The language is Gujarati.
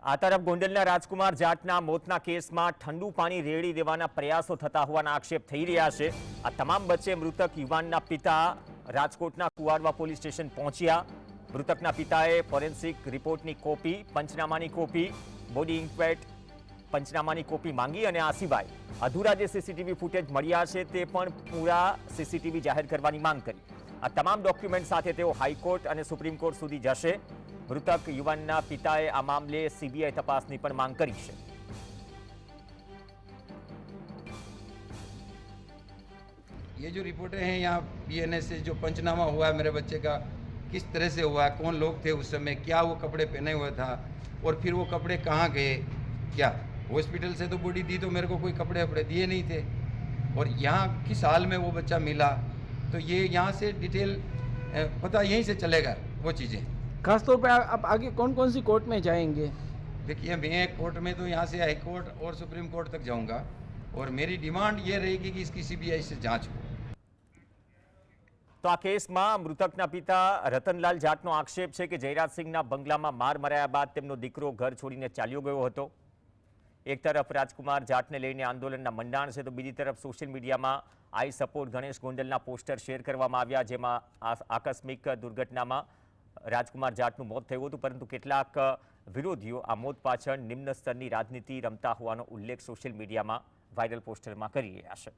આ તરફ ગોંડલના રાજકુમાર જાટના મોતના કેસમાં ઠંડુ પાણી રેડી દેવાના પ્રયાસો થતા હોવાના આક્ષેપ થઈ રહ્યા છે. આ તમામ વચ્ચે મૃતક યુવાનના પિતા રાજકોટના કુવાડવા પોલીસ સ્ટેશન પહોંચ્યા. મૃતકના પિતાએ ફોરેન્સિક રિપોર્ટની કોપી, પંચનામાની કોપી, બોડી ઇન્ક્વેટ પંચનામાની કોપી માંગી અને આ સિવાય અધૂરા જે સીસીટીવી ફૂટેજ મળ્યા છે તે પણ પૂરા સીસીટીવી જાહેર કરવાની માંગ કરી. આ તમામ ડોક્યુમેન્ટ સાથે તેઓ હાઈકોર્ટ અને સુપ્રીમ કોર્ટ સુધી જશે. મૃતક યુવાનના પિતાએ આ મામલે સીબીઆઈ તપાસની પણ માંગ કરી છે ये जो रिपोर्टें हैं यहाँ पीएनए से जो पंचनामा हुआ है मेरे बच्चे का किस तरह से हुआ है कौन लोग थे उस समय क्या वो कपड़े पहने हुए था और फिर वो कपड़े कहाँ गए क्या हॉस्पिटल से तो बॉडी दी तो मेरे को कोई कपड़े वपड़े दिए नहीं थे और यहाँ किस हाल में वो बच्चा मिला तो ये यहाँ से डिटेल अ, पता यहीं से चलेगा वो चीज़ें खास तौर पे आप आगे कौन कौन सी कोर्ट में जाएंगे देखिए मैं कोर्ट में तो यहाँ से हाई कोर्ट और सुप्रीम कोर्ट तक जाऊँगा और मेरी डिमांड ये रहेगी कि इसकी सीबीआई से जांच हो તો આ કેસમાં મૃતકના પિતા રતનલાલ જાટનો આક્ષેપ છે કે જયરાજસિંહના બંગલામાં માર મરાયા બાદ તેમનો દીકરો ઘર છોડીને ચાલ્યો ગયો હતો એક તરફ રાજકુમાર જાટને લઈને આંદોલનના મંડાણ છે તો બીજી તરફ સોશિયલ મીડિયામાં આઈ સપોર્ટ ગણેશ ગોંડલના પોસ્ટર શેર કરવામાં આવ્યા જેમાં આ આકસ્મિક દુર્ઘટનામાં રાજકુમાર જાટનું મોત થયું હતું, પરંતુ કેટલાક વિરોધીઓ આ મોત પાછળ નિમ્ન સ્તરની રાજનીતિ રમતા હોવાનો ઉલ્લેખ સોશિયલ મીડિયામાં વાયરલ પોસ્ટરમાં કરી રહ્યા છે.